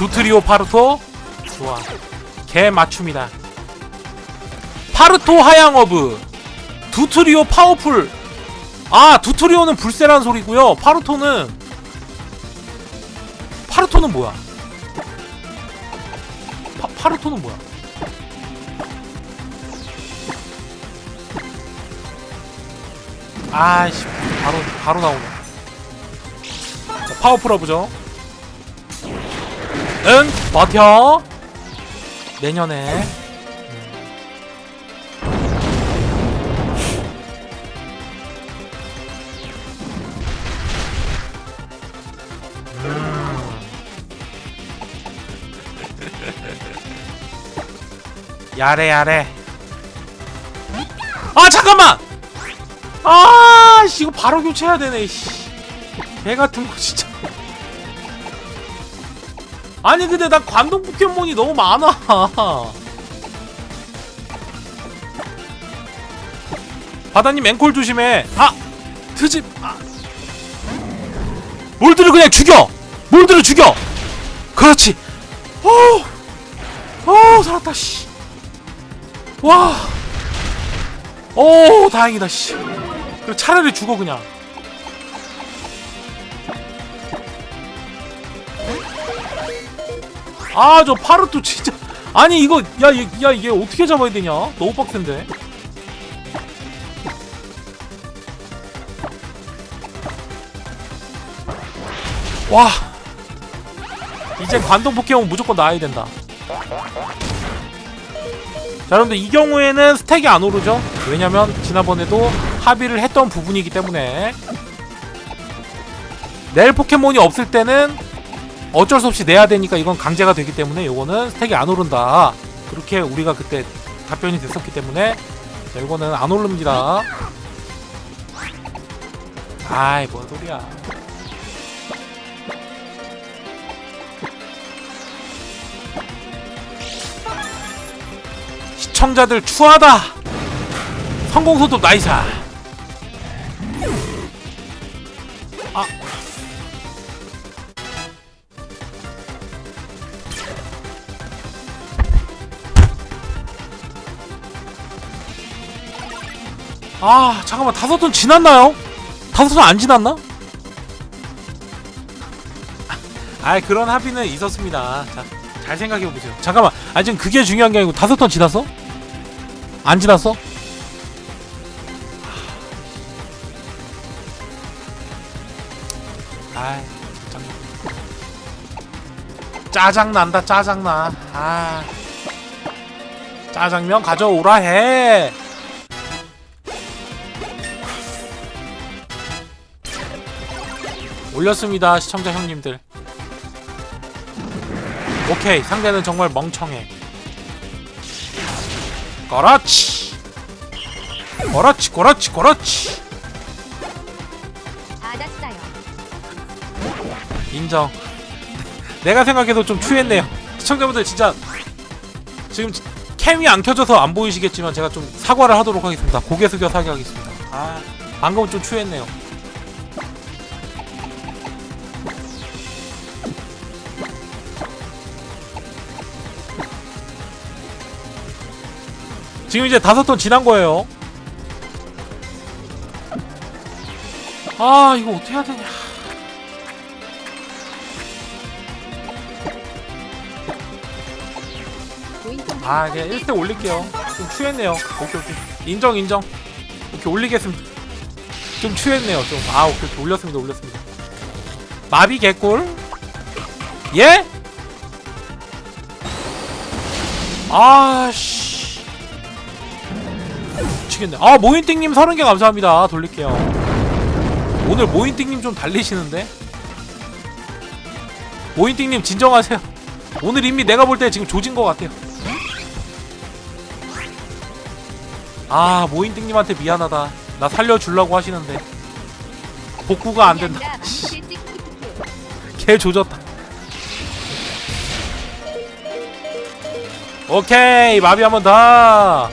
두트리오 파르토. 좋아. 개 맞춤이다. 파르토 하양어브. 두트리오 파워풀. 아 두트리오는 불세란 소리고요. 파르토는 파르토는 뭐야? 파, 파르토는 뭐야? 아이씨. 바로 바로 나오네. 자, 파워풀 어브죠 응? 버텨 내년에. 야래 야래. 아 잠깐만! 아 씨, 이거 바로 교체해야 되네 씨. 개 같은 거 진짜 아니 근데 나 관동 포켓몬이 너무 많아. 바다님 앵콜 조심해. 아 트집. 아. 몰드를 그냥 죽여! 몰드를 죽여! 그렇지. 오 오 살았다 씨 와. 오 다행이다 씨. 차라리 죽어 그냥 아 저 파르토 진짜. 아니 이거 야, 얘- 야 이게 어떻게 잡아야 되냐? 너무 빡센데. 와. 이제 관동 포켓몬 무조건 나와야 된다. 자 여러분들 이 경우에는 스택이 안 오르죠? 왜냐면 지난번에도 합의를 했던 부분이기 때문에. 낼 포켓몬이 없을 때는 어쩔 수 없이 내야 되니까 이건 강제가 되기 때문에 요거는 스택이 안 오른다. 그렇게 우리가 그때 답변이 됐었기 때문에 자, 요거는 안 오릅니다. 아이 뭔 소리야. 시청자들 추하다. 성공소도 나이사 아 잠깐만 다섯 톤 지났나요? 다섯 톤 안 지났나? 아 그런 합의는 있었습니다 자, 잘 생각해보세요 잠깐만 아 지금 그게 중요한 게 아니고 다섯 톤 지났어? 안 지났어? 아이 짜증 짜장난다 짜장나 아 짜장면 가져오라 해 올렸습니다 시청자 형님들. 오케이 상대는 정말 멍청해. 그렇지. 그렇지 그렇지 받았어요. 인정. 내가 생각해도 좀 추했네요. 시청자분들 진짜 지금 캠이 안 켜져서 안 보이시겠지만 제가 좀 사과를 하도록 하겠습니다. 고개 숙여 사과하겠습니다. 아 방금은 좀 추했네요 지금 이제 다섯 톤 지난 거예요. 아 이거 어떻게 해야 되냐. 아 그냥 1대 올릴게요. 좀 추했네요. 오케이 오케이. 인정 인정. 이렇게 올리겠습니다. 좀 추했네요 좀 아 오케이 오케이. 올렸습니다 올렸습니다. 마비 개꿀. 예? 아씨 미치겠네. 아 모인띵님 30개 감사합니다. 돌릴게요. 오늘 모인띵님 좀 달리시는데? 모인띵님 진정하세요. 오늘 이미 내가 볼 때 지금 조진 것 같아요. 아 모인띵님한테 미안하다. 나 살려주려고 하시는데. 복구가 안 된다. 개 조졌다. 오케이 마비 한 번 더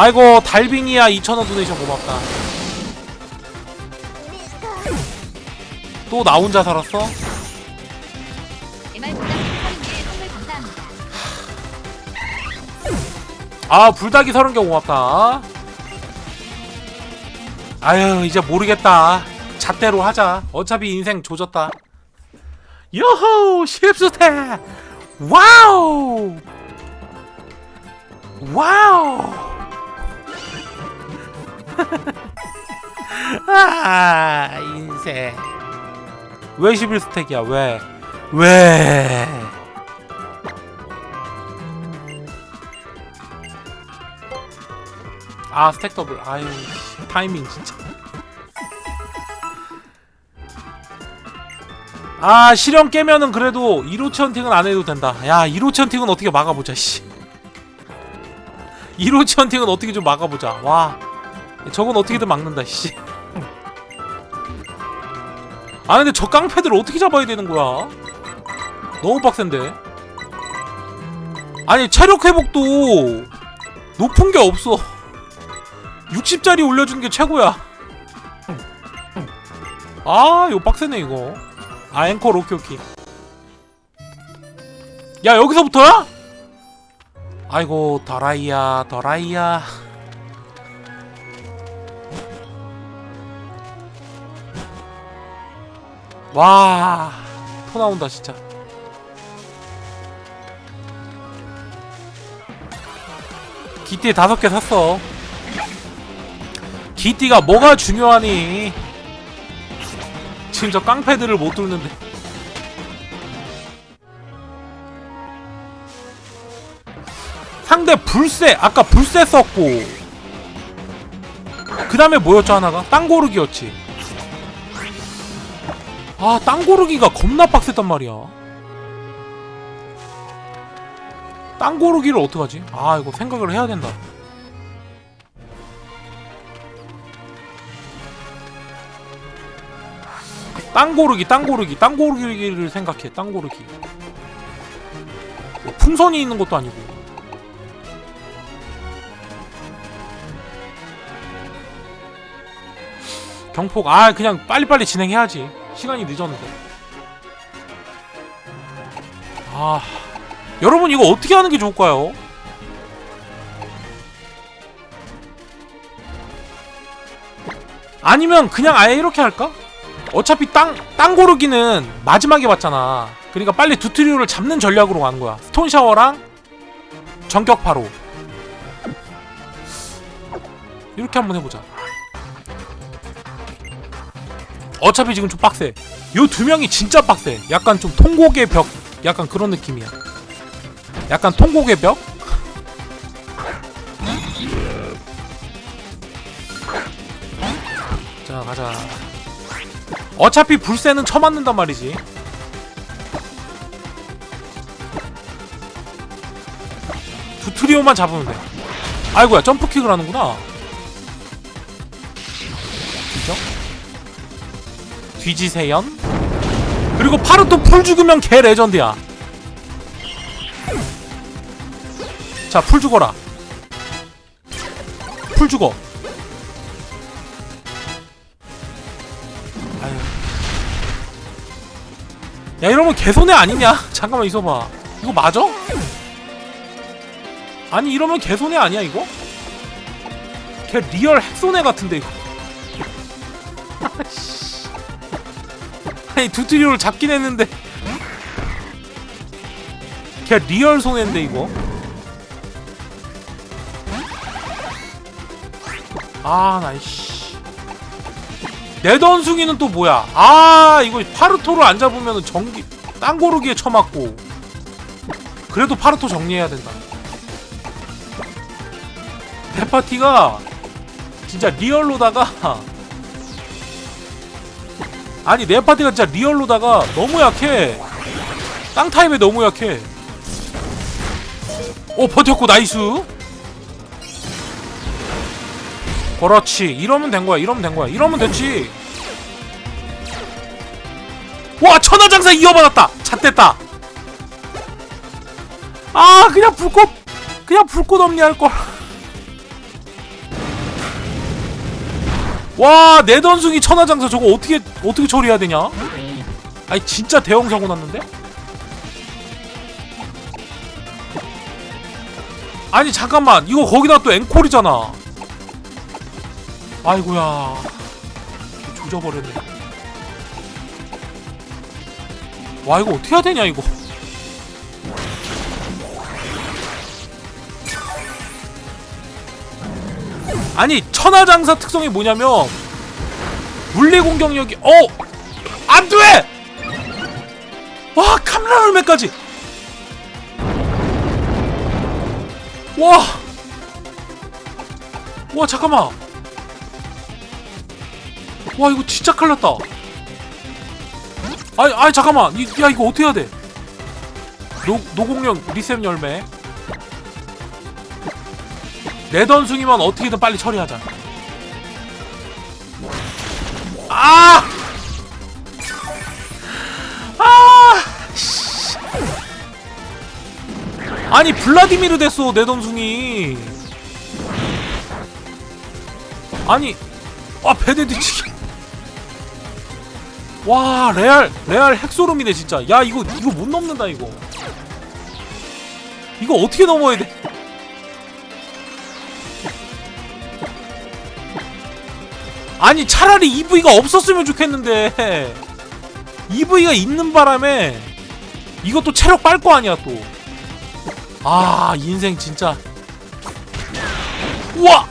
아이고 달빙이야. 2,000원 도네이션 고맙다. 또 나 혼자 살았어? 아 불닭이 30개 고맙다. 아유 이제 모르겠다. 잣대로 하자. 어차피 인생 조졌다. 여호 십수태! 와우! 와우! 아 인생. 왜 11스택이야? 왜? 왜? 아 스택 더블. 아유 씨, 타이밍 진짜. 아 실현 깨면은 그래도 1호치 헌팅은 안 해도 된다. 야 1호치 헌팅은 어떻게 막아보자 씨. 1호치 헌팅은 어떻게 좀 막아보자. 와 저건 어떻게든 막는다 씨 아 근데 저 깡패들 어떻게 잡아야 되는 거야 너무 빡센데 아니 체력 회복도 높은 게 없어 60짜리 올려주는 게 최고야. 아, 이거 빡세네, 이거. 아, 앵콜, 오케이, 오케이. 야, 여기서부터야? 아이고, 더라이야, 더라이야. 와, 토 나온다, 진짜. 기띠 다섯 개 샀어. 기띠가 뭐가 중요하니? 지금 저 깡패들을 못 뚫는데. 상대 불새 아까 불새 썼고 그 다음에 뭐였죠 하나가 땅고르기였지 아 땅 고르기가 겁나 빡셌단 말이야 땅 고르기를 어떡하지 아 이거 생각을 해야 된다 땅 고르기, 땅 고르기, 땅 고르기를 생각해. 땅 고르기. 뭐 풍선이 있는 것도 아니고. 경폭, 아 그냥 빨리빨리 진행해야지. 시간이 늦었는데. 아, 여러분 이거 어떻게 하는 게 좋을까요? 아니면 그냥 아예 이렇게 할까? 어차피 땅, 땅 고르기는 마지막에 왔잖아. 그러니까 빨리 두트리오를 잡는 전략으로 가는 거야. 스톤 샤워랑 전격파로. 이렇게 한번 해보자. 어차피 지금 좀 빡세. 요 두 명이 진짜 빡세. 약간 좀 통곡의 벽, 약간 그런 느낌이야. 약간 통곡의 벽? 자, 가자. 어차피 불새는 쳐맞는단 말이지. 두 트리오만 잡으면 돼. 아이고야 점프킥을 하는구나. 뒤지세연? 그리고 파르토 풀 죽으면 개 레전드야. 자, 풀 죽어라. 풀 죽어. 아유. 야 이러면 개손해 아니냐? 잠깐만 있어봐 이거 맞아? 아니 이러면 개손해 아니야 이거? 개 리얼 핵손해 같은데 이거 아니 두트리오를 잡긴 했는데 개 리얼 손해인데 이거 아 나 이씨 내던숭이는 또 뭐야? 아 이거 파르토를 안 잡으면 전기 땅 고르기에 쳐맞고 그래도 파르토 정리해야 된다. 내 파티가 진짜 리얼로다가 아니 내 파티가 진짜 리얼로다가 너무 약해. 땅 타입에 너무 약해. 오 버텼고 나이스. 그렇지 이러면 된 거야 이러면 된 거야 이러면 됐지 와 천하장사 이어받았다 잣됐다 아 그냥 불꽃 그냥 불꽃 없니 할걸 와 내던숭이 천하장사 저거 어떻게 어떻게 처리해야 되냐? 아니 진짜 대형 사고 났는데? 아니 잠깐만. 이거 거기다 또 앵콜이잖아. 아이고야. 조져버렸네. 와 이거 어떻게 해야 되냐 이거 아니 천하장사 특성이 뭐냐면 물리 공격력이 어! 안돼! 와 카메라 열매까지! 와! 와 잠깐만! 와 이거 진짜 큰일 났다! 아니 아니 잠깐만! 이, 야 이거 어떻게 해야 돼? 노, 노공룡 리셈 열매 내 던숭이만 어떻게든 빨리 처리하자 아! 아! 씨. 아니 블라디미르 됐어 내 던숭이 아니 아 베네딕치 와 레알 레알 핵소름이네 진짜 야 이거 이거 못 넘는다 이거 이거 어떻게 넘어야 돼 아니 차라리 EV가 없었으면 좋겠는데. EV가 있는 바람에 이것도 체력 빨 거 아니야 또. 아 인생 진짜. 우와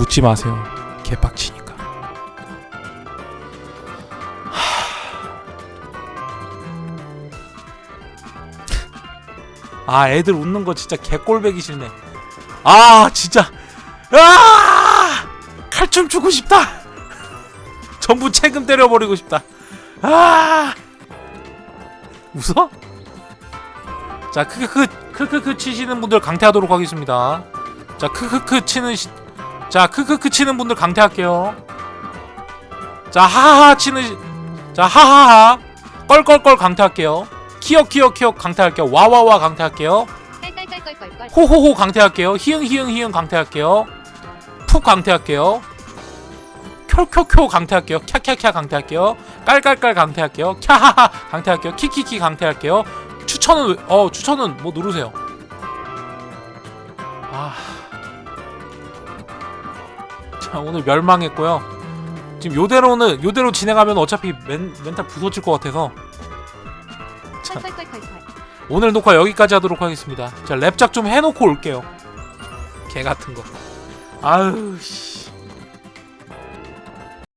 웃지 마세요. 개빡치니까. 아 애들 웃는 거 진짜 개꼴배기 싫네. 아 진짜. 아! 칼춤 추고 싶다. 전부 책임 때려버리고 싶다. 아! 웃어? 자 크크크 크크크 치시는 분들 강퇴하도록 하겠습니다. 자 크크크 치는 시... 자 크크크 치는 분들 강퇴할게요. 자 하하하 치는 시... 자 하하하. 껄껄껄 강퇴할게요. 키역 키역 키역 강퇴할게요. 와와와 강퇴할게요. 호호호 강퇴할게요. 히응 히응 히응 강퇴할게요. 푹 강퇴할게요. 쿄쿄쿄 강퇴할게요. 캬캬캬 강퇴할게요. 깔깔깔 강퇴할게요. 캬하하 강퇴할게요. 키키키 강퇴할게요. 추천은 왜- 어 추천은 뭐 누르세요 자 오늘 멸망했고요 지금 요대로는 요대로 진행하면 어차피 멘, 멘탈 부서질 것 같아서 자, 오늘 녹화 여기까지 하도록 하겠습니다. 자, 랩작 좀 해놓고 올게요. 개 같은 거. 아유, 씨.